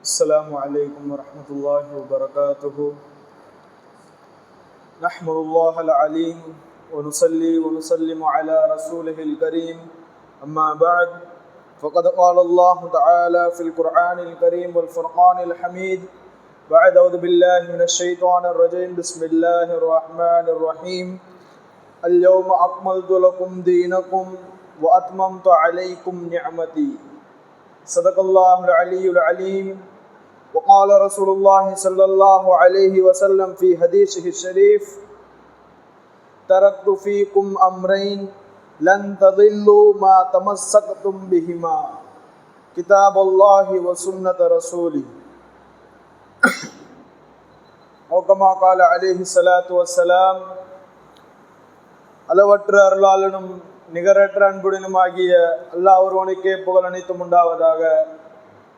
السلام عليكم ورحمة الله وبركاته. نحمد الله العليم ونصلي ونسلم على رسوله الكريم. أما بعد فقد قال الله تعالى في القرآن الكريم والفرقان الحميد بعد أعوذ بالله من الشيطان الرجيم. بسم الله الرحمن الرحيم. اليوم أكملت لكم دينكم وأتممت عليكم نعمتي. صدق الله العلي العليم. وقال رسول الله صلى الله عليه وسلم في حديثه الشريف تركت فيكم أمرين لن تضلوا ما تمسكتم بهما كتاب الله وسنة رسوله أو كما قال عليه الصلاة والسلام அளவற்ற அருளாளனும் நிகரற்ற அன்புடனுமாகிய அல்லாஹ் ஒருவனுக்கே புகழ் அனைத்தும் உண்டாவதாக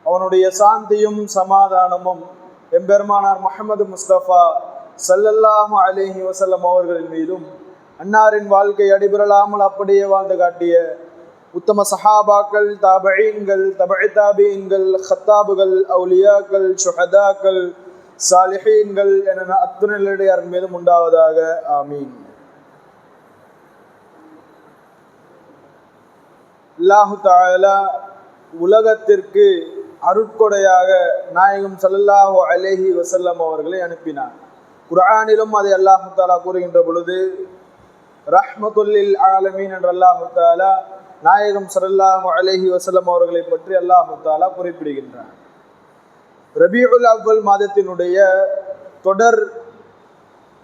அவனுடைய சாந்தியும் சமாதானமும் எம்பெருமானார் முஹம்மது முஸ்தபா சல்லல்லாஹு அலேஹி வசல்லம் அவர்களின் மீதும் அன்னாரின் வாழ்க்கை அடிபெறலாமல் அப்படியே வாழ்ந்து காட்டிய உத்தம சஹாபாக்கள் தாபஈன்கள் தபை தாபீன்கள் ஹத்தாபுகள் அவுலியாக்கள் சுஹதாக்கள் சாலிஹீன்கள் என அத்துணையுடைய மீதும் உண்டாவதாக. ஆமீன். அல்லாஹு தாலா உலகத்திற்கு அருட்கொடையாக நாயகம் சல்லல்லாஹு அலேஹி வசல்லம் அவர்களை அனுப்பினார். குரானிலும் அதை அல்லாஹு தாலா கூறுகின்ற பொழுது ரஹ்மத்துல்லில் ஆலமீன் என்ற அல்லாஹு தாலா நாயகம் சல்லாஹு அலேஹி வசல்லம் அவர்களை பற்றி அல்லாஹு தாலா குறிப்பிடுகின்றார். ரபியுல் அவ்வல் மாதத்தினுடைய தொடர்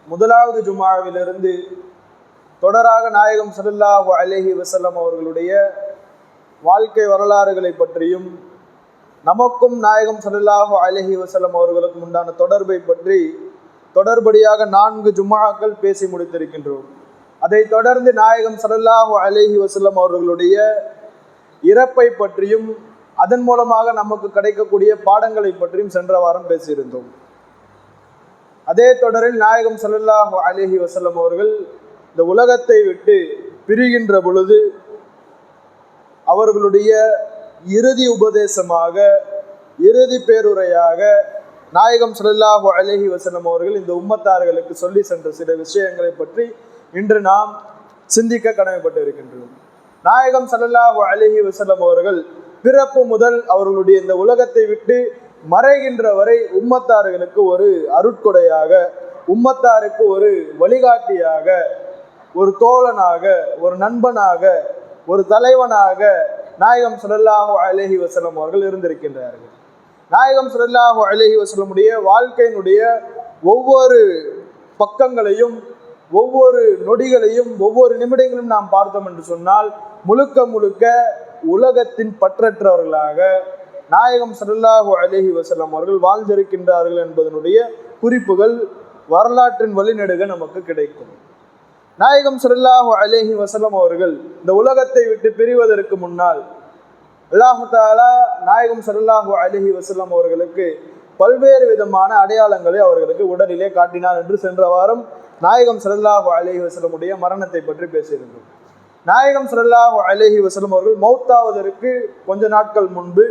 முதலாவது ஜுமாவிலிருந்து தொடராக நாயகம் சல்லாஹு அலேஹி வசல்லம் அவர்களுடைய வாழ்க்கை வரலாறுகளை பற்றியும் நமக்கும் நாயகம் சல்லாஹு அலஹி வசலம் அவர்களுக்கும் உண்டான தொடர்பை பற்றி தொடர்படியாக நான்கு ஜும்மாக்கள் பேசி முடித்திருக்கின்றோம். அதை தொடர்ந்து நாயகம் சல்லாஹு அலஹி வசல்லம் அவர்களுடைய இறப்பை பற்றியும் அதன் மூலமாக நமக்கு கிடைக்கக்கூடிய பாடங்களை பற்றியும் சென்ற வாரம் பேசியிருந்தோம். அதே தொடரில் நாயகம் சல்லாஹு அலஹி வசல்லம் அவர்கள் இந்த உலகத்தை விட்டு பிரிகின்ற பொழுது அவர்களுடைய இறுதி உபதேசமாக இறுதி பேருரையாக நாயகம் சல்லாஹு அலஹி வசனம் அவர்கள் இந்த உம்மத்தார்களுக்கு சொல்லி சென்ற சில விஷயங்களை பற்றி இன்று நாம் சிந்திக்க கடமைப்பட்டு இருக்கின்றோம் நாயகம் சல்லாஹு அலஹி வசலம் அவர்கள் பிறப்பு முதல் அவர்களுடைய இந்த உலகத்தை விட்டு மறைகின்ற வரை உம்மத்தார்களுக்கு ஒரு அருட்கொடையாக உம்மத்தாருக்கு ஒரு வழிகாட்டியாக ஒரு தோழனாக ஒரு நண்பனாக ஒரு தலைவனாக நாயகம் சுல்லாஹு அலஹி வசலம் அவர்கள் இருந்திருக்கின்றார்கள். நாயகம் சுல்லாஹு அலஹி வசலமுடைய வாழ்க்கையினுடைய ஒவ்வொரு பக்கங்களையும் ஒவ்வொரு நொடிகளையும் ஒவ்வொரு நிமிடங்களும் நாம் பார்த்தோம் என்று சொன்னால் முழுக்க முழுக்க உலகத்தின் பற்றற்றவர்களாக நாயகம் சல்லாஹூ அலஹி வசலம் அவர்கள் வாழ்ந்திருக்கின்றார்கள் என்பதனுடைய குறிப்புகள் வரலாற்றின் வழிநெடுக நமக்கு கிடைக்கும். நாயகம் சல்லாஹூ அலேஹி வசலம் அவர்கள் இந்த உலகத்தை விட்டு பிரிவதற்கு முன்னால் அல்லாஹு தாலா நாயகம் சல்லாஹூ அலஹி வசலம் அவர்களுக்கு பல்வேறு விதமான அடையாளங்களை அவர்களுக்கு உடலிலே காட்டினார் என்று சென்ற வாரம் நாயகம் சல்லாஹூ அலஹி வசலமுடைய மரணத்தை பற்றி பேசியிருந்தோம். நாயகம் சல்லாஹூ அலஹி வசலம் அவர்கள் மௌத்தாவதற்கு கொஞ்ச நாட்கள் முன்பு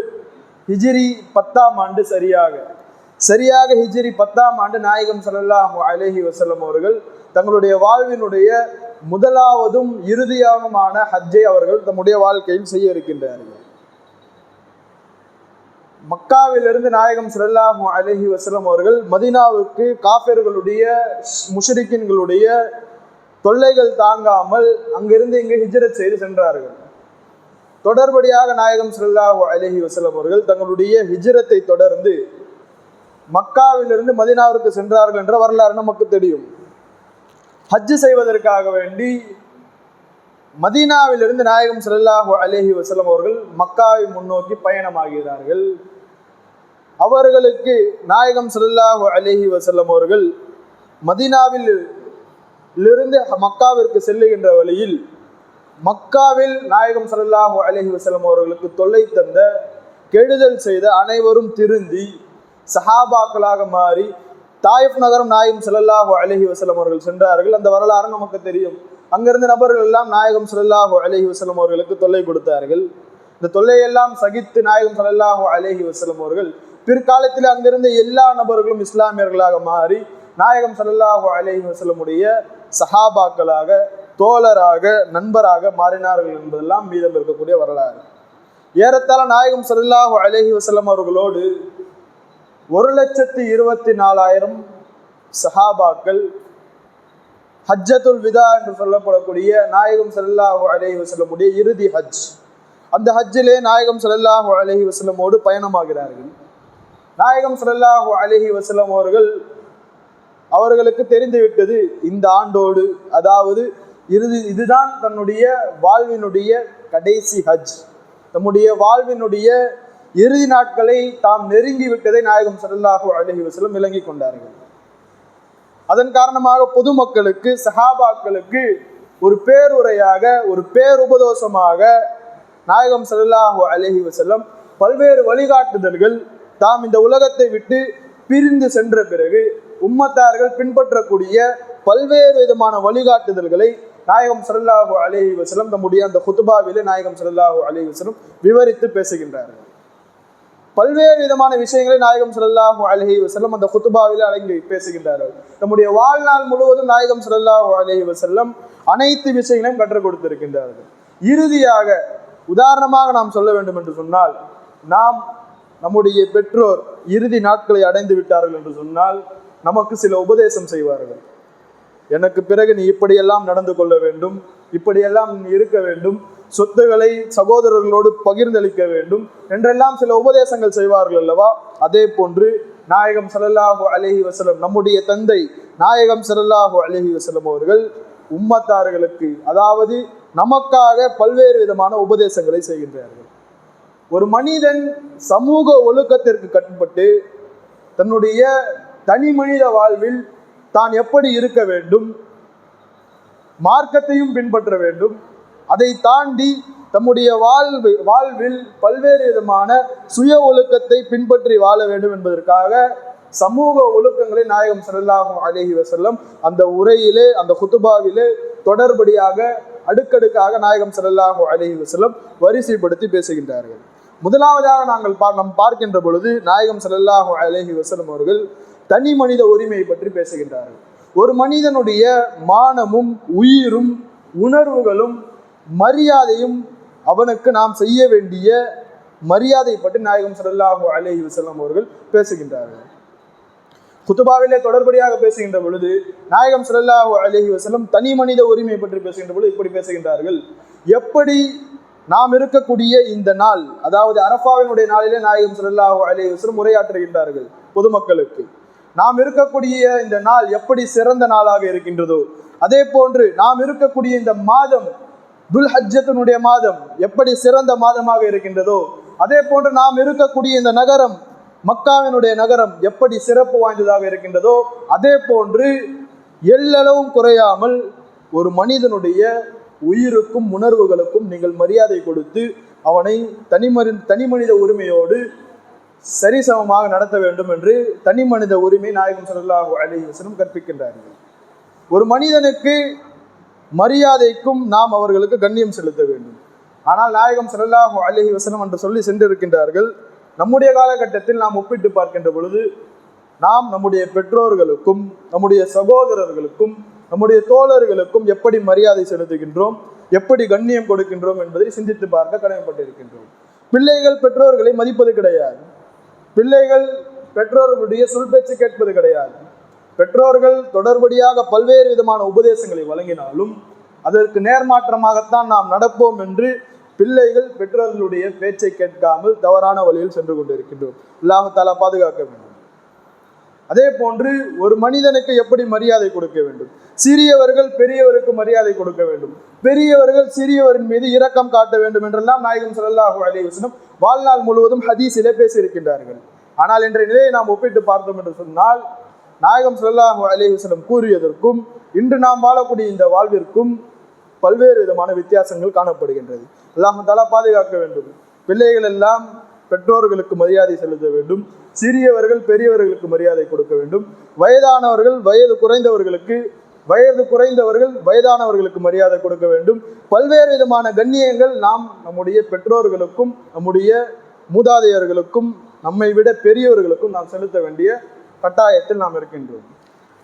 ஹிஜிரி பத்தாம் ஆண்டு சரியாக சரியாக ஹிஜிரி பத்தாம் ஆண்டு நாயகம் சல்லாஹூ அலஹி வசல்லம் அவர்கள் தங்களுடைய வாழ்வினுடைய முதலாவதும் இறுதியாகமான ஹஜ்ஜை அவர்கள் தம்முடைய வாழ்க்கையில் செய்ய இருக்கின்றார்கள். மக்காவிலிருந்து நாயகம் சல்லாஹூ அலஹி வசலம் அவர்கள் மதினாவுக்கு காஃபர்களுடைய முஷரிக்கின்களுடைய தொல்லைகள் தாங்காமல் அங்கிருந்து இங்கு ஹிஜரத் செய்து சென்றார்கள். தொடர்படியாக நாயகம் சல்லாஹூ அலஹி வசலம் அவர்கள் தங்களுடைய ஹிஜரத்தை தொடர்ந்து மக்காவிலிருந்து மதினாவிற்கு சென்றார்கள் என்ற வரலாறு நமக்கு தெரியும். ஹஜ்ஜு செய்வதற்காக வேண்டி மதீனாவிலிருந்து நாயகம் சல்லாஹு அலேஹி வசலம் அவர்கள் மக்காவை முன்னோக்கி பயணமாகிறார்கள். அவர்களுக்கு நாயகம் சல்லாஹு அலேஹி வசல்லம் அவர்கள் மதீனாவில் இருந்து மக்காவிற்கு செல்லுகின்ற வழியில் மக்காவில் நாயகம் சல்லாஹு அலேஹி வசலம் அவர்களுக்கு தொல்லை தந்த கெடுதல் செய்த அனைவரும் திருந்தி சஹாபாக்களாக மாறி தாயிஃப் நகரம் நாயகம் ஸல்லல்லாஹு அலைஹி வசலம் அவர்கள் சென்றார்கள். அந்த வரலாறு நமக்கு தெரியும். அங்கிருந்த நபர்கள் எல்லாம் நாயகம் ஸல்லல்லாஹு அலைஹி வசலம் அவர்களுக்கு தொல்லை கொடுத்தார்கள். இந்த தொல்லையெல்லாம் சகித்து நாயகம் ஸல்லல்லாஹு அலைஹி வசலம் அவர்கள் பிற்காலத்தில் அங்கிருந்த எல்லா நபர்களும் இஸ்லாமியர்களாக மாறி நாயகம் ஸல்லல்லாஹு அலைஹி வசலமுடைய சஹாபாக்களாக தோழராக நண்பராக மாறினார்கள் என்பதெல்லாம் மீதம் இருக்கக்கூடிய வரலாறு. ஏறத்தாழ நாயகம் ஸல்லல்லாஹு அலைஹி வசலம் அவர்களோடு ஒரு லட்சத்தி இருபத்தி நாலாயிரம் சஹாபாக்கள் ஹஜ்ஜத்துல் விதா என்று சொல்லப்படக்கூடிய நாயகம் ஸல்லல்லாஹு அலஹி வஸல்லமுடைய இறுதி ஹஜ். அந்த ஹஜ்ஜிலே நாயகம் ஸல்லல்லாஹு அலஹி வசலமோடு பயணமாகிறார்கள். நாயகம் ஸல்லல்லாஹு அலஹி வசல்லம் அவர்கள் அவர்களுக்கு தெரிந்துவிட்டது இந்த ஆண்டோடு அதாவது இறுதி இதுதான் தன்னுடைய வாழ்வினுடைய கடைசி ஹஜ். தம்முடைய வாழ்வினுடைய இறுதி நாட்களை தாம் நெருங்கி விட்டதை நாயகம் ஸல்லல்லாஹு அலைஹி வசலம் விளங்கி கொண்டார்கள். அதன் காரணமாக பொதுமக்களுக்கு சஹாபாக்களுக்கு ஒரு பேருரையாக ஒரு பேருபதோஷமாக நாயகம் ஸல்லல்லாஹு அலஹி வசல்லம் பல்வேறு வழிகாட்டுதல்கள் தாம் இந்த உலகத்தை விட்டு பிரிந்து சென்ற பிறகு உம்மத்தார்கள் பின்பற்றக்கூடிய பல்வேறு விதமான வழிகாட்டுதல்களை நாயகம் ஸல்லல்லாஹு அலஹி வசலம் தம்முடைய அந்த குத்துபாவிலே நாயகம் ஸல்லல்லாஹு அலஹி வசலம் விவரித்து பேசுகின்றார்கள். பல்வேறு விதமான விஷயங்களை நாயகம் ஸல்லல்லாஹு அலஹி வசல்லம் அந்த குத்துபாவில் அடங்கி பேசுகின்றார்கள் நம்முடைய வாழ்நாள் முழுவதும் நாயகம் ஸல்லல்லாஹு அலஹி வசல்லம் அனைத்து விஷயங்களையும் கற்றுக் கொடுத்திருக்கின்றார்கள் இறுதியாக உதாரணமாக நாம் சொல்ல வேண்டும் என்று சொன்னால் நாம் நம்முடைய பெற்றோர் இறுதி நாட்களை அடைந்து விட்டார்கள் என்று சொன்னால் நமக்கு சில உபதேசம் செய்வார்கள். எனக்கு பிறகு நீ இப்படியெல்லாம் நடந்து கொள்ள வேண்டும் இப்படியெல்லாம் நீ இருக்க வேண்டும் சொத்துக்களை சகோதரர்களோடு பகிர்ந்தளிக்க வேண்டும் என்றெல்லாம் சில உபதேசங்கள் செய்வார்கள் அல்லவா? அதே போன்று நாயகம் ஸல்லல்லாஹு அலஹி வசலம் நம்முடைய தந்தை நாயகம் ஸல்லல்லாஹு அலஹி வசலம் அவர்கள் உம்மத்தார்களுக்கு அதாவது நமக்காக பல்வேறு விதமான உபதேசங்களை செய்கின்றார்கள். ஒரு மனிதன் சமூக ஒழுக்கத்திற்கு கட்டுப்பட்டு தன்னுடைய தனி மனித வாழ்வில் தான் எப்படி இருக்க வேண்டும்? மார்க்கத்தையும் பின்பற்ற வேண்டும். அதை தாண்டி தம்முடைய வாழ்வு வாழ்வில் பல்வேறு விதமான சுய ஒழுக்கத்தை பின்பற்றி வாழ வேண்டும் என்பதற்காக சமூக ஒழுக்கங்களை நாயகம் செல்லாகும் அழகி வசல்லம் அந்த உரையிலே அந்த குத்துபாவிலே தொடர்படியாக அடுக்கடுக்காக நாயகம் செல்லாகும் அழகி வசல்லம் வரிசைப்படுத்தி பேசுகின்றார்கள். முதலாவதாக நாங்கள் பா நாம் பார்க்கின்ற பொழுது நாயகம் செல்லாகும் அழகி வஸல்லம் அவர்கள் தனி மனித உரிமையை பற்றி பேசுகின்றார்கள். ஒரு மனிதனுடைய மானமும் உயிரும் உணர்வுகளும் மரியாதையும் அவனுக்கு நாம் செய்ய வேண்டிய மரியாதை பற்றி நாயகம் ஸல்லல்லாஹு அலைஹி வஸல்லம் அவர்கள் பேசுகின்றார்கள். குத்துபாவிலே தொடர்படியாக பேசுகின்ற பொழுது நாயகம் ஸல்லல்லாஹு அலைஹி வசலம் தனி மனித உரிமை பற்றி பேசுகின்ற பொழுது இப்படி பேசுகின்றார்கள். எப்படி நாம் இருக்கக்கூடிய இந்த நாள் அதாவது அரபாவினுடைய நாளிலே நாயகம் ஸல்லல்லாஹு அலைஹி வசலம் உரையாற்றுகின்றார்கள் பொதுமக்களுக்கு. நாம் இருக்கக்கூடிய இந்த நாள் எப்படி சிறந்த நாளாக இருக்கின்றதோ அதே போன்று நாம் இருக்கக்கூடிய இந்த மாதம் துல்ஹஜத்தினுடைய மாதம் எப்படி சிறந்த மாதமாக இருக்கின்றதோ அதே போன்று நாம் இருக்கக்கூடிய இந்த நகரம் மக்காவினுடைய நகரம் எப்படி சிறப்பு வாய்ந்ததாக இருக்கின்றதோ அதே போன்று எல்லளவும் குறையாமல் ஒரு மனிதனுடைய உயிருக்கும் உணர்வுகளுக்கும் நீங்கள் மரியாதை கொடுத்து அவனை தனிமனி தனி மனித உரிமையோடு சரிசமமாக நடத்த வேண்டும் என்று தனி மனித உரிமை நாயகம் ஸல்லல்லாஹு அலைஹி வசனம் கற்பிக்கின்றார்கள். ஒரு மனிதனுக்கு மரியாதைக்கும் நாம் அவர்களுக்கு கண்ணியம் செலுத்த வேண்டும். ஆனால் நாயகம் ஸல்லல்லாஹு அலிஹி வசனம் என்று சொல்லி சென்றிருக்கின்றார்கள். நம்முடைய காலகட்டத்தில் நாம் ஒப்பிட்டு பார்க்கின்ற பொழுது நாம் நம்முடைய பெற்றோர்களுக்கும் நம்முடைய சகோதரர்களுக்கும் நம்முடைய தோழர்களுக்கும் எப்படி மரியாதை செலுத்துகின்றோம் எப்படி கண்ணியம் கொடுக்கின்றோம் என்பதை சிந்தித்து பார்க்க கடமைப்பட்டிருக்கின்றோம். பிள்ளைகள் பெற்றோர்களை மதிப்பது கிடையாது. பிள்ளைகள் பெற்றோர்களுடைய சொல் பேச்சு கேட்பது கிடையாது. பெற்றோர்கள் தொடர்படியாக பல்வேறு விதமான உபதேசங்களை வழங்கினாலும் அதற்கு நேர்மாற்றமாகத்தான் நாம் நடப்போம் என்று பிள்ளைகள் பெற்றோர்களுடைய பேச்சை கேட்காமல் தவறான வழியில் சென்று கொண்டிருக்கின்றோம். அல்லாஹாலா பாதுகாக்க வேண்டும். அதே போன்று ஒரு மனிதனுக்கு எப்படி மரியாதை கொடுக்க வேண்டும்? சிறியவர்கள் பெரியவருக்கு மரியாதை கொடுக்க வேண்டும். பெரியவர்கள் சிறியவரின் மீது இரக்கம் காட்ட வேண்டும் என்றெல்லாம் நாயகம் ஸல்லல்லாஹு அலைஹி வாழ்நாள் முழுவதும் ஹதீஸிலே பேசியிருக்கின்றார்கள். ஆனால் இன்றைய நிலையை நாம் ஒப்பிட்டு பார்த்தோம் என்று சொன்னால் நாயகம் ஸல்லல்லாஹு அலைஹி கூறியதற்கும் இன்று நாம் வாழக்கூடிய இந்த வாழ்விற்கும் பல்வேறு விதமான வித்தியாசங்கள் காணப்படுகின்றது. அல்லாஹ் தாலா பாதுகாக்க வேண்டும். பிள்ளைகள் எல்லாம் பெற்றோர்களுக்கு மரியாதை செலுத்த வேண்டும் சிறியவர்கள் பெரியவர்களுக்கு மரியாதை கொடுக்க வேண்டும். வயதானவர்கள் வயது குறைந்தவர்களுக்கு வயது குறைந்தவர்கள் வயதானவர்களுக்கு மரியாதை கொடுக்க வேண்டும். பல்வேறு விதமான கண்ணியங்கள் நாம் நம்முடைய பெற்றோர்களுக்கும் நம்முடைய மூதாதையர்களுக்கும் நம்மை விட பெரியவர்களுக்கும் நாம் செலுத்த வேண்டிய கட்டாயத்தில் நாம் இருக்கின்றோம்.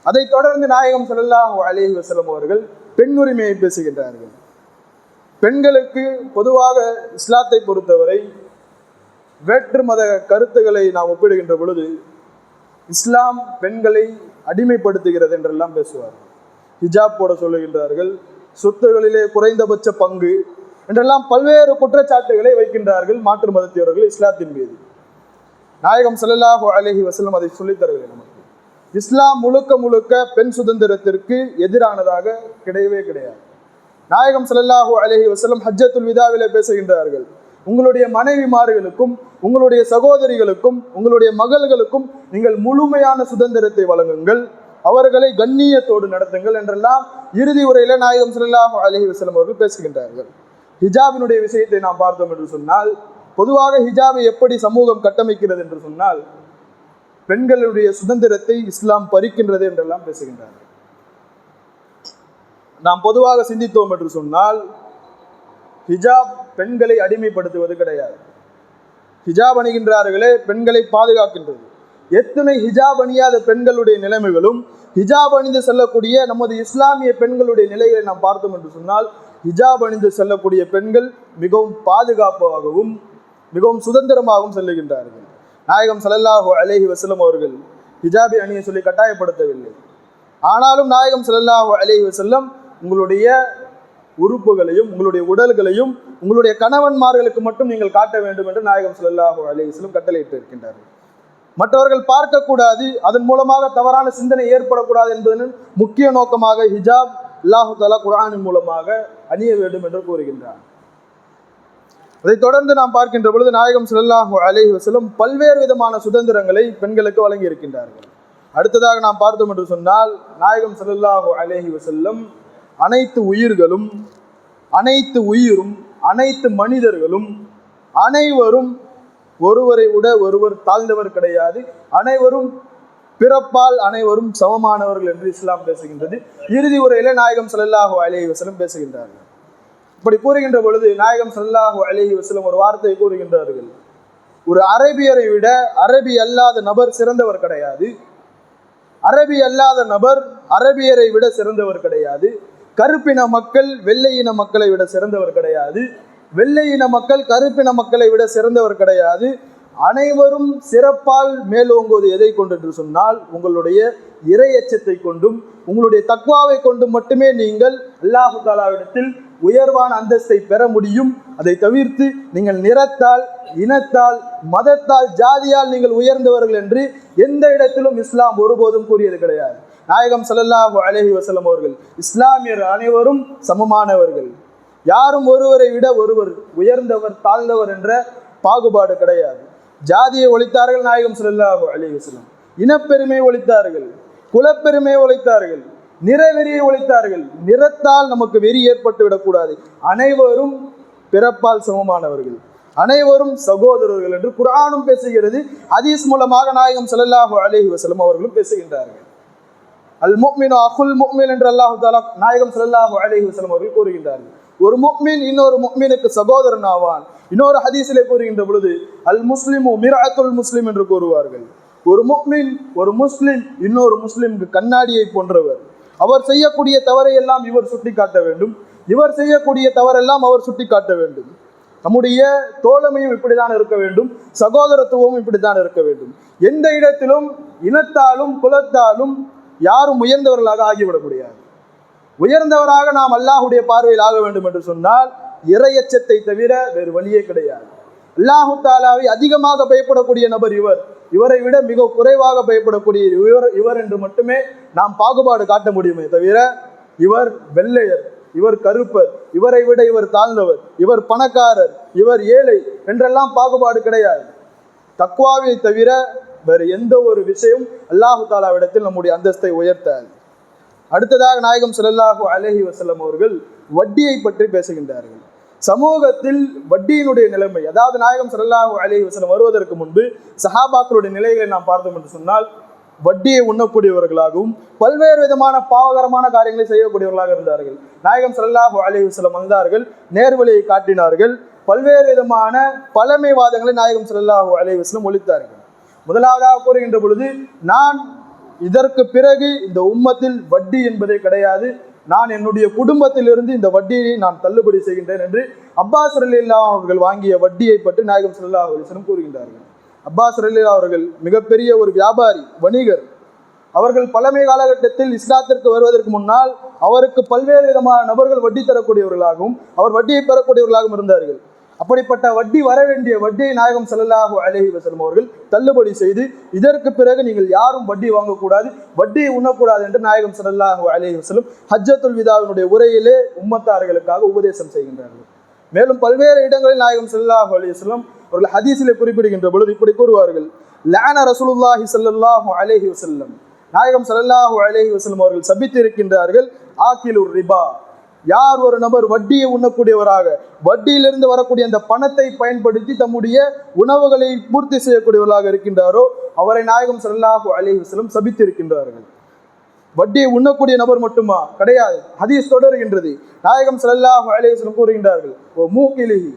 அதைத் தொடர்ந்து நாயகம் ஸல்லல்லாஹு அலைஹி வசலம் அவர்கள் பெண் உரிமையை பேசுகின்றார்கள். பெண்களுக்கு பொதுவாக இஸ்லாத்தை பொறுத்தவரை வேற்று மத கருத்துக்களை நாம் ஒப்பிடுகின்ற பொழுது இஸ்லாம் பெண்களை அடிமைப்படுத்துகிறது என்றெல்லாம் பேசுவார்கள். ஹிஜாப் போட சொல்லுகின்றார்கள் சொத்துகளிலே குறைந்தபட்ச பங்கு என்றெல்லாம் பல்வேறு குற்றச்சாட்டுகளை வைக்கின்றார்கள் மாற்று மதத்தியவர்கள் இஸ்லாத்தின் மீது. நாயகம் ஸல்லல்லாஹு அழகி வசலம் அதை சொல்லித் தரவில்லை நமக்கு. இஸ்லாம் முழுக்க முழுக்க பெண் சுதந்திரத்திற்கு எதிரானதாக கிடையவே கிடையாது. நாயகம் ஸல்லல்லாஹு அழகி வசலம் ஹஜ்ஜத்துல் விதாவிலே பேசுகின்றார்கள். உங்களுடைய மனைவிமார்களுக்கும் உங்களுடைய சகோதரிகளுக்கும் உங்களுடைய மகள்களுக்கும் நீங்கள் முழுமையான சுதந்திரத்தை வழங்குங்கள். அவர்களை கண்ணியத்தோடு நடத்துங்கள் என்றெல்லாம் இறுதி உரையில நாயகம் ஸல்லல்லாஹு அலஹி வசலம் அவர்கள் பேசுகின்றார்கள். ஹிஜாபினுடைய விஷயத்தை நாம் பார்த்தோம் என்று சொன்னால் பொதுவாக ஹிஜாபை எப்படி சமூகம் கட்டமைக்கிறது என்று சொன்னால் பெண்களுடைய சுதந்திரத்தை இஸ்லாம் பறிக்கின்றது என்றெல்லாம் பேசுகின்றார்கள். நாம் பொதுவாக சிந்தித்தோம் என்று சொன்னால் ஹிஜாப் பெண்களை அடிமைப்படுத்துவது கிடையாது. ஹிஜாப் அணிகின்றார்களே பெண்களை பாதுகாக்கின்றது. எத்தனை ஹிஜாப் அணியாத பெண்களுடைய நிலைமைகளும் ஹிஜாப் அணிந்து செல்லக்கூடிய நமது இஸ்லாமிய பெண்களுடைய நிலைகளை நாம் பார்த்தோம் என்று சொன்னால் ஹிஜாப் அணிந்து செல்லக்கூடிய பெண்கள் மிகவும் பாதுகாப்பாகவும் மிகவும் சுதந்திரமாகவும் செல்லுகின்றார்கள். நாயகம் ஸல்லல்லாஹு அலேஹி வசலம் அவர்கள் ஹிஜாபி அணியை சொல்லி கட்டாயப்படுத்தவில்லை. ஆனாலும் நாயகம் சலல்லாஹோ அலேஹி வசல்லம் உங்களுடைய உறுப்புகளையும் உங்களுடைய உடல்களையும் உங்களுடைய கணவன்மார்களுக்கு மட்டும் நீங்கள் காட்ட வேண்டும் என்று நாயகம் ஸல்லல்லாஹு அலிஸ்லும் கட்டளையிட்டு இருக்கின்றார்கள் மற்றவர்கள் பார்க்கக்கூடாது அதன் மூலமாக தவறான சிந்தனை ஏற்படக்கூடாது என்பதன் முக்கிய நோக்கமாக ஹிஜாப் அல்லாஹு தலா குரானின் மூலமாக அணிய வேண்டும் என்று கூறுகின்றார். அதைத் தொடர்ந்து நாம் பார்க்கின்ற பொழுது நாயகம் சுல்லாஹு அலைஹி பல்வேறு விதமான சுதந்திரங்களை பெண்களுக்கு வழங்கி இருக்கின்றார்கள் அடுத்ததாக நாம் பார்த்தோம் என்று சொன்னால் நாயகம் சல்லாஹு அலேஹி வசல்லம் அனைத்து உயிர்களும் அனைத்து உயிரும் அனைத்து மனிதர்களும் அனைவரும் ஒருவரை விட ஒருவர் தாழ்ந்தவர் கிடையாது. அனைவரும் பிறப்பால் அனைவரும் சமமானவர்கள் என்று இஸ்லாம் பேசுகின்றது. இறுதி உரையில நாயகம் சல்லாஹூ அலி வசலம் பேசுகின்றார்கள். இப்படி கூறுகின்ற பொழுது நாயகம் சல்லாஹூ அலி வசலம் ஒரு வார்த்தையை கூறுகின்றார்கள். ஒரு அரபியரை விட அரபி அல்லாத நபர் சிறந்தவர் கிடையாது. அரபி அல்லாத நபர் அரபியரை விட சிறந்தவர் கிடையாது. கருப்பின மக்கள் வெள்ளையின மக்களை விட சிறந்தவர் கிடையாது. வெள்ளையின இன மக்கள் கருப்பின மக்களை விட சிறந்தவர் கிடையாது. அனைவரும் சிறப்பால் மேலோங்குவது எதை கொண்டு என்று சொன்னால் உங்களுடைய இறை எச்சத்தை கொண்டும் உங்களுடைய தக்வாவை கொண்டும் மட்டுமே நீங்கள் அல்லாஹு தாலாவிடத்தில் உயர்வான அந்தஸ்தை பெற முடியும். அதை தவிர்த்து நீங்கள் நிறத்தால் இனத்தால் மதத்தால் ஜாதியால் நீங்கள் உயர்ந்தவர்கள் என்று எந்த இடத்திலும் இஸ்லாம் ஒருபோதும் கூறியது கிடையாது. நாயகம் ஸல்லல்லாஹு அலஹி வசலம் அவர்கள் இஸ்லாமியர் அனைவரும் சமமானவர்கள். யாரும் ஒருவரை விட ஒருவர் உயர்ந்தவர் தாழ்ந்தவர் என்ற பாகுபாடு கிடையாது. ஜாதியை ஒழித்தார்கள் நாயகம் ஸல்லல்லாஹு அலி வசலம் இனப்பெருமை ஒழித்தார்கள் குலப்பெருமை ஒழித்தார்கள் நிறவெறியை ஒழித்தார்கள். நிறத்தால் நமக்கு வெறி ஏற்பட்டு விடக்கூடாது. அனைவரும் பிறப்பால் சமமானவர்கள். அனைவரும் சகோதரர்கள் என்று குரானும் பேசுகிறது ஹதீஸ் மூலமாக நாயகம் ஸல்லல்லாஹு அலைஹி வசலம் அவர்களும் பேசுகின்றார்கள். அல் முக்மின் அகுல் முக்மின் என்று அல்லாஹு தாலா நாயகம் சல்லாஹு அலைஹி வசலம் அவர்கள் கூறுகின்றார்கள். ஒரு முக்மின் இன்னொரு முக்மினுக்கு சகோதரன் ஆவான் இன்னொரு ஹதீஸிலே கூறுகின்ற பொழுது அல் முஸ்லிமு மிராத்துல் முஸ்லிம் என்று கூறுவார்கள். ஒரு முக்மின் ஒரு முஸ்லிம் இன்னொரு முஸ்லிம்க்கு கண்ணாடியை போன்றவர். அவர் செய்யக்கூடிய தவறை எல்லாம் இவர் சுட்டிக்காட்ட வேண்டும். இவர் செய்யக்கூடிய தவறெல்லாம் அவர் சுட்டிக்காட்ட வேண்டும். நம்முடைய தோழமையும் இப்படிதான் இருக்க வேண்டும். சகோதரத்துவமும் இப்படித்தான் இருக்க வேண்டும். எந்த இடத்திலும் இனத்தாலும் குலத்தாலும் யாரும் உயர்ந்தவர்களாக ஆகிவிட முடியாது உயர்ந்தவராக நாம் அல்லாஹுடைய பார்வையில் ஆக வேண்டும் என்று சொன்னால் இறையச்சத்தை தவிர வேறு வழியே கிடையாது. அல்லாஹு தாலாவை அதிகமாக பயப்படக்கூடிய நபர் இவர். இவரை விட மிக குறைவாக பயப்படக்கூடிய இவர் இவர் என்று மட்டுமே நாம் பாகுபாடு காட்ட முடியுமே தவிர இவர் வெள்ளையர் இவர் கருப்பர் இவரை விட இவர் தாழ்ந்தவர் இவர் பணக்காரர் இவர் ஏழை என்றெல்லாம் பாகுபாடு கிடையாது. தக்வாவை தவிர வேறு எந்த ஒரு விஷயம் அல்லாஹு தாலாவிடத்தில் நம்முடைய அந்தஸ்தை உயர்த்தாது. அடுத்ததாக நாயகம் ஸல்லல்லாஹு அலஹி வசல்லம் அவர்கள் வட்டியை பற்றி பேசுகின்றார்கள். சமூகத்தில் வட்டியினுடைய நிலைமை அதாவது நாயகம் ஸல்லல்லாஹு அலஹி வசலம் வருவதற்கு முன்பு சஹாபாக்களுடைய நிலைகளை நாம் பார்த்தோம் என்று சொன்னால் வட்டியை உண்ணக்கூடியவர்களாகவும் பல்வேறு விதமான பாவகரமான காரியங்களை செய்யக்கூடியவர்களாக இருந்தார்கள். நாயகம் ஸல்லல்லாஹு அலஹி வசலம் வந்தார்கள் நேர்வழியை காட்டினார்கள் பல்வேறு விதமான பழமைவாதங்களை நாயகம் செல்லாஹு அலைவாஸ்லம் ஒழித்தார்கள். முதலாவதாக கூறுகின்ற பொழுது நான் இதற்கு பிறகு இந்த உம்மத்தில் வட்டி என்பதே கிடையாது. நான் என்னுடைய குடும்பத்திலிருந்து இந்த வட்டியை நான் தள்ளுபடி செய்கின்றேன் என்று அப்பாஸ் ரலில்லா அவர்கள் வாங்கிய வட்டியை பற்றி நாயகம் ஸல்லல்லாஹு அலைஹி கூறுகின்றார்கள். அப்பாஸ் ரலில்லா அவர்கள் மிகப்பெரிய ஒரு வியாபாரி வணிகர். அவர்கள் பழமை காலகட்டத்தில் இஸ்லாத்திற்கு வருவதற்கு முன்னால் அவருக்கு பல்வேறு விதமான நபர்கள் வட்டி தரக்கூடியவர்களாகவும் அவர் வட்டியை பெறக்கூடியவர்களாகவும் இருந்தார்கள். அப்படிப்பட்ட வட்டி வர வேண்டிய வட்டியை நாயகம் ஸல்லல்லாஹு அழகி வசலம் அவர்கள் தள்ளுபடி செய்து இதற்கு பிறகு நீங்கள் யாரும் வட்டி வாங்கக்கூடாது வட்டியை உண்ணக்கூடாது என்று நாயகம் ஸல்லல்லாஹு அழகி வசலம் ஹஜ்ஜத்துல் விதாவினுடைய உரையிலே உம்மத்தார்களுக்காக உபதேசம் செய்கின்றார்கள். மேலும் பல்வேறு இடங்களில் நாயகம் செல்லாஹ் அலைஹி வஸல்லம் அவர்கள் ஹதீஸிலே குறிப்பிடுகின்ற பொழுது இப்படி கூறுவார்கள் லேன ரசூலுல்லாஹி ஸல்லல்லாஹு அலேஹி வசல்லம் நாயகம் ஸல்லல்லாஹு அலேஹி வஸல்லம் அவர்கள் சபித்து இருக்கின்றார்கள் ரிபா. யார் ஒரு நபர் வட்டியை உண்ணக்கூடியவராக வட்டியிலிருந்து வரக்கூடிய அந்த பணத்தை பயன்படுத்தி தம்முடைய உணவுகளை பூர்த்தி செய்யக்கூடியவர்களாக இருக்கின்றாரோ அவரை நாயகம் ஸல்லல்லாஹு அலைஹி வஸல்லம் இருக்கின்றார்கள் வட்டியை உண்ணக்கூடிய நபர் மட்டுமா? கிடையாது. ஹதீஸ் தொடர்கின்றது. நாயகம் ஸல்லல்லாஹு அலைஹி கூறுகின்றார்கள் ஓ மூக்கிலிஹி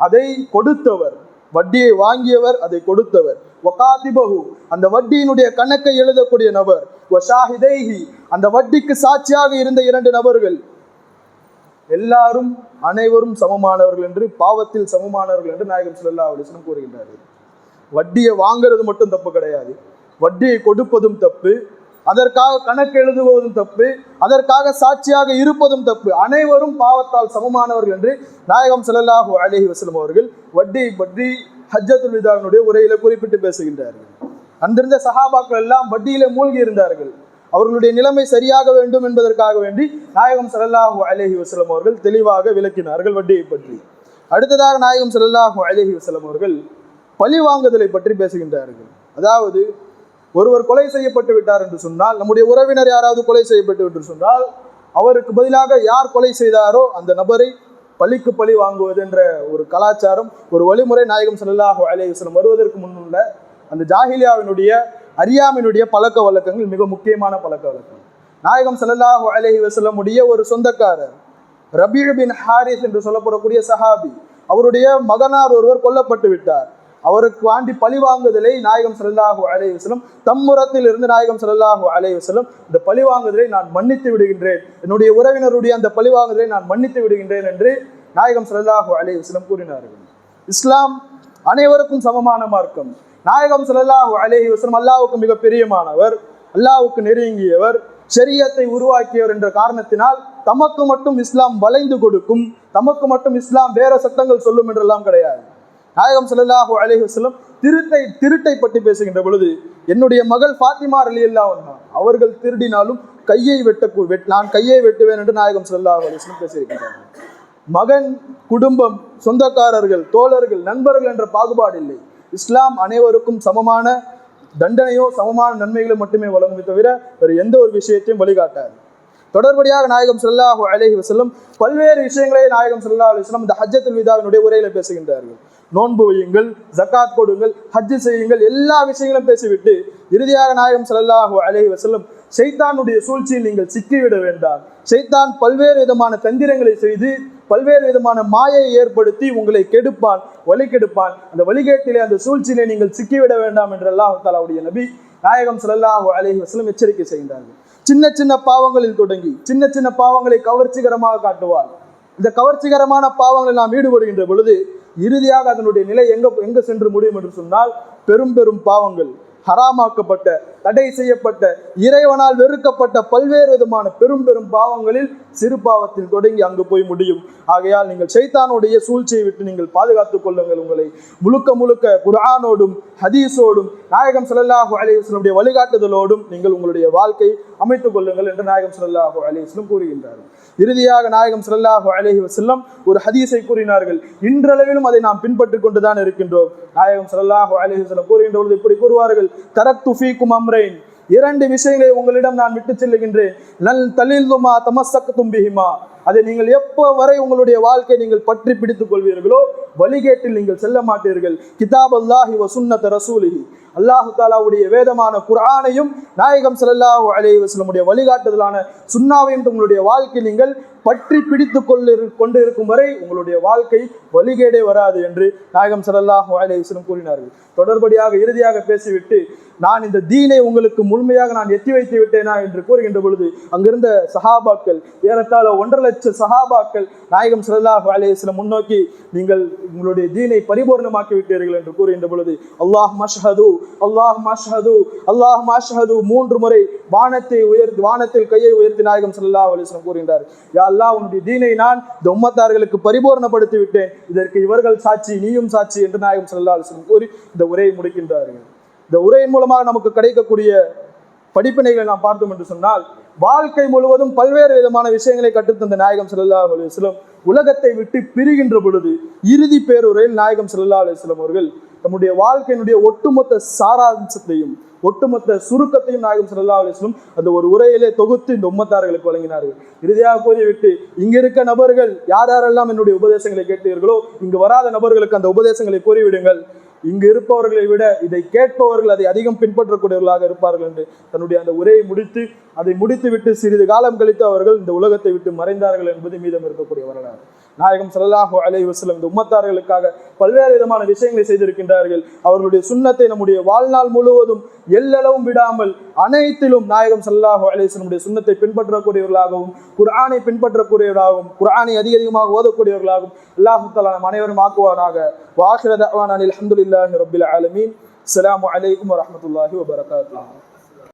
அதை கொடுத்தவர் வட்டியை வாங்கியவர் அதை கொடுத்தவர். ஒகாதிபகு அந்த வட்டியினுடைய கணக்கை எழுதக்கூடிய நபர். ஒஷாஹிதைஹி அந்த வட்டிக்கு சாட்சியாக இருந்த இரண்டு நபர்கள் எல்லாரும் அனைவரும் சமமானவர்கள் என்று பாவத்தில் சமமானவர்கள் என்று நாயகம் சுல்லா அலிஸ்லம் கூறுகின்றார்கள். வட்டியை வாங்குறது மட்டும் தப்பு கிடையாது. வட்டியை கொடுப்பதும் தப்பு. அதற்காக கணக்கு எழுதுவதும் தப்பு. அதற்காக சாட்சியாக இருப்பதும் தப்பு. அனைவரும் பாவத்தால் சமமானவர்கள் என்று நாயகம் செல்லல்லாஹு அலைஹி வசலம் அவர்கள் வட்டியை பற்றி ஹஜ்ஜத்துல் விதாவினுடைய உரையில குறிப்பிட்டு பேசுகின்றார்கள். அன்றிருந்த சஹாபாக்கள் எல்லாம் வட்டியில மூழ்கி இருந்தார்கள். அவர்களுடைய நிலைமை சரியாக வேண்டும் என்பதற்காக வேண்டி நாயகம் ஸல்லல்லாஹு அலைஹி வசலம் அவர்கள் தெளிவாக விளக்கினார்கள் வட்டியை பற்றி. அடுத்ததாக நாயகம் ஸல்லல்லாஹு அலைஹி வசலம் அவர்கள் பழி வாங்குதலை பற்றி பேசுகின்றார்கள். அதாவது ஒருவர் கொலை செய்யப்பட்டு விட்டார் என்று சொன்னால் நம்முடைய உறவினர் யாராவது கொலை செய்யப்பட்டு என்று சொன்னால் அவருக்கு பதிலாக யார் கொலை செய்தாரோ அந்த நபரை பழிக்கு பழி வாங்குவது என்ற ஒரு கலாச்சாரம் ஒரு வழிமுறை நாயகம் ஸல்லல்லாஹு அலேஹி வஸல்லம் வருவதற்கு முன்னுள்ள அந்த ஜாஹிலியாவினுடைய அறியாமையினுடைய பழக்க வழக்கங்கள் மிக முக்கியமான பழக்க வழக்கம் நாயகம் ஸல்லல்லாஹு அலைஹி வசல்லமுடைய ஒரு சொந்தக்காரர் ரபீழ் பின் ஹாரிஸ் என்று சொல்லப்படக்கூடிய சஹாபி அவருடைய மகனார் ஒருவர் கொல்லப்பட்டு விட்டார். அவருக்கு வாண்டி பழி வாங்குதலை நாயகம் ஸல்லல்லாஹு அலைஹி வஸல்லம் தம்முரத்தில் இருந்து நாயகம் ஸல்லல்லாஹு அலைஹி இந்த பழி வாங்குதலை நான் மன்னித்து விடுகின்றேன். என்னுடைய உறவினருடைய அந்த பழி வாங்குதலை நான் மன்னித்து விடுகின்றேன் என்று நாயகம் ஸல்லல்லாஹு அலைஹி கூறினார்கள். இஸ்லாம் அனைவருக்கும் சமமான மார்க்கம். நாயகம் ஸல்லல்லாஹு அலேஹி வசலம் அல்லாவுக்கு மிக பிரியமானவர் அல்லாவுக்கு நெருங்கியவர் ஷரியத்தை உருவாக்கியவர் என்ற காரணத்தினால் தமக்கு மட்டும் இஸ்லாம் வளைந்து கொடுக்கும் தமக்கு மட்டும் இஸ்லாம் வேற சட்டங்கள் சொல்லும் என்றெல்லாம் கிடையாது. நாயகம் ஸல்லல்லாஹு அலேஹி வசலம் திருட்டை திருட்டை பற்றி பேசுகின்ற பொழுது என்னுடைய மகள் ஃபாத்திமா அலி அல்லா அவர்கள் திருடினாலும் கையை வெட்ட வெட் நான் கையை வெட்டுவேன் என்று நாயகம் சல்லாஹூ அலிஸ்லம் வஸல்லம் பேசியிருக்கின்றார்கள். மகன் குடும்பம் சொந்தக்காரர்கள் தோழர்கள் நண்பர்கள் என்ற பாகுபாடு இல்லை. இஸ்லாம் அனைவருக்கும் சமமான தண்டனையோ சமமான நன்மைகளும் மட்டுமே வழங்குமே தவிர வேறு எந்த ஒரு விஷயத்தையும் வழிகாட்டாது. தொடர்படியாக நாயகம் சல்லாஹு அலஹி வஸல்லம் பல்வேறு விஷயங்களை நாயகம் சல்லா அலைஹி இந்த ஹஜ்ஜத்துல் விதாவினுடைய உரையில பேசுகின்றார்கள். நோன்பு வையுங்கள் ஜக்காத் கொடுங்கள் ஹஜ் செய்யுங்கள் எல்லா விஷயங்களும் பேசிவிட்டு இறுதியாக நாயகம் ஸல்லல்லாஹு அலஹி வஸல்லம் சைத்தானுடைய சூழ்ச்சியில் நீங்கள் சிக்கிவிட வேண்டாம். சைத்தான் பல்வேறு விதமான தந்திரங்களை செய்து பல்வேறு விதமான மாயை ஏற்படுத்தி உங்களை கெடுப்பான் வழி கெடுப்பான். அந்த வழிகேட்டிலே அந்த சூழ்ச்சியிலே நீங்கள் சிக்கிவிட வேண்டாம் என்று அல்லாஹு தாலாவுடைய நபி நாயகம் ஸல்லல்லாஹு அலஹி வசலம் எச்சரிக்கை செய்கின்றார்கள் சின்ன சின்ன பாவங்களில் தொடங்கி சின்ன சின்ன பாவங்களை கவர்ச்சிகரமாக காட்டுவார். இந்த கவர்ச்சிகரமான பாவங்களில் நாம் ஈடுபடுகின்ற பொழுது இறுதியாக அதனுடைய நிலை எங்க எங்க சென்று முடியும் என்று சொன்னால் பெரும் பெரும் பாவங்கள். ஹராமாக்கப்பட்ட தடை செய்யப்பட்ட இறைவனால் வெறுக்கப்பட்ட பல்வேறு விதமான பெரும் பெரும் பாவங்களில் சிறு பாவத்தில் தொடங்கி அங்கு போய் முடியும். ஆகையால் நீங்கள் சைத்தானுடைய சூழ்ச்சியை விட்டு நீங்கள் பாதுகாத்துக் கொள்ளுங்கள். உங்களை முழுக்க முழுக்க குரானோடும் ஹதீஸோடும் நாயகம் சல்லாஹூ அலைஹி வழிகாட்டுதலோடும் நீங்கள் உங்களுடைய வாழ்க்கை அமைத்துக் கொள்ளுங்கள் என்று நாயகம் சல்லாஹூ அலைஹி கூறுகின்றார்கள் இறுதியாக நாயகம் சல்லாஹூ அலஹி வசல்லம் ஒரு ஹதீஸை கூறினார்கள். இன்றளவிலும் அதை நாம் பின்பற்றிக் கொண்டுதான் இருக்கின்றோம். நாயகம் சல்லாஹூ அலஹி வஸல்லம் கூறுகின்ற பொழுது இப்படி கூறுவார்கள். தரக்து துஃபீக்கும் அம்ரைன். இரண்டு விஷயங்களை உங்களிடம் நான் விட்டு செல்லுகின்றேன். நல் தலில்துமா தமசக் தும்பிஹிமா அதை நீங்கள் எப்போ வரை உங்களுடைய வாழ்க்கை நீங்கள் பற்றி பிடித்துக் கொள்வீர்களோ வழிகேட்டில் நீங்கள் செல்ல மாட்டீர்கள். கிதாப் அல்லாஹி வசுன்னத ரசூலிஹி. அல்லாஹு தாலாவுடைய வேதமான குரானையும் நாயகம் ஸல்லல்லாஹு அலி வஸ்லமுடைய வழிகாட்டுதலான சுன்னாவையும் உங்களுடைய வாழ்க்கை நீங்கள் பற்றி பிடித்து கொண்டு கொண்டு இருக்கும் வரை உங்களுடைய வாழ்க்கை வழிகேடே வராது என்று நாயகம் சல்லாஹூ அலி வஸ்லம் கூறினார்கள். தொடர்படியாக இறுதியாக பேசிவிட்டு நான் இந்த தீனை உங்களுக்கு முழுமையாக நான் எத்தி வைத்து விட்டேனா என்று கூறுகின்ற பொழுது அங்கிருந்த சஹாபாக்கள் ஏறத்தாழ ஒன்றரை லட்சம் சஹாபாக்கள் நாயகம் ஸல்லல்லாஹு அலைஹி முன்னோக்கி நீங்கள் உங்களுடைய தீனை பரிபூர்ணமாக்கி விட்டீர்கள் என்று கூறுகின்ற பொழுது அல்லாஹ் மஷ்ஹது அல்லாஹ் மஷ்ஹது அல்லாஹ் மஷ்ஹது மூன்று முறை வானத்தை உயர்த்தி வானத்தில் கையை உயர்த்தி நாயகம் சல்லா அலிஸ்லம் கூறுகின்றார். யா அல்லா உன்னுடைய தீனை நான் இந்த உம்மத்தார்களுக்கு பரிபூர்ணப்படுத்தி விட்டேன். இதற்கு இவர்கள் சாட்சி நீயும் சாட்சி என்று நாயகம் சல்லா அலிஸ்லம் கூறி இந்த உரையை முடிக்கின்றார்கள். இந்த உரையின் மூலமாக நமக்கு கிடைக்கக்கூடிய படிப்பினைகளை நாம் பார்த்தோம் என்று சொன்னால் வாழ்க்கை முழுவதும் பல்வேறு விதமான விஷயங்களை கற்றுத்தந்த நாயகம் ஸல்லல்லாஹு அலுவலம் உலகத்தை விட்டு பிரிகின்ற பொழுது இறுதி பேருரையில் நாயகம் ஸல்லல்லாஹு அலுவலம் அவர்கள் தம்முடைய வாழ்க்கையினுடைய ஒட்டுமொத்த சாராம்சத்தையும் ஒட்டுமொத்த சுருக்கத்தையும் நாயகம் ஸல்லல்லாஹு அலுவலம் அந்த ஒரு உரையிலே தொகுத்து இந்த உம்மத்தார்களுக்கு வழங்கினார்கள். இறுதியாக கூறிவிட்டு இங்க இருக்க நபர்கள் யார் யாரெல்லாம் என்னுடைய உபதேசங்களை கேட்டீர்களோ இங்கு வராத நபர்களுக்கு அந்த உபதேசங்களை கூறிவிடுங்கள். இங்கு இருப்பவர்களை விட இதை கேட்பவர்கள் அதை அதிகம் பின்பற்றக்கூடியவர்களாக இருப்பார்கள் என்று தன்னுடைய அந்த உரையை முடித்து அதை முடித்துவிட்டு சிறிது காலம் கழித்து அவர்கள் இந்த உலகத்தை விட்டு மறைந்தார்கள் என்பது மீதம் இருக்கக்கூடிய வரலாறு. நாயகம் ஸல்லல்லாஹு அலை வசலம் இந்த உம்மத்தார்களுக்காக பல்வேறு விதமான விஷயங்களை செய்திருக்கின்றார்கள். அவர்களுடைய சுண்ணத்தை நம்முடைய வாழ்நாள் முழுவதும் எல்லளவும் விடாமல் அனைத்திலும் நாயகம் ஸல்லல்லாஹு அலைஹி வஸல்லமுடைய சுண்ணத்தை பின்பற்றக்கூடியவர்களாகவும் குரானை பின்பற்றக்கூடியவர்களாகவும் குரானை அதிக அதிகமாக ஓதக்கூடியவர்களாகவும் அல்லாஹு தஆலா நம் அனைவரும் ஆக்குவானாக. வாஹிர தஅவானா அல்ஹம்துலில்லாஹி ரப்பில் ஆலமீன். அஸ்ஸலாமு அலைக்கும்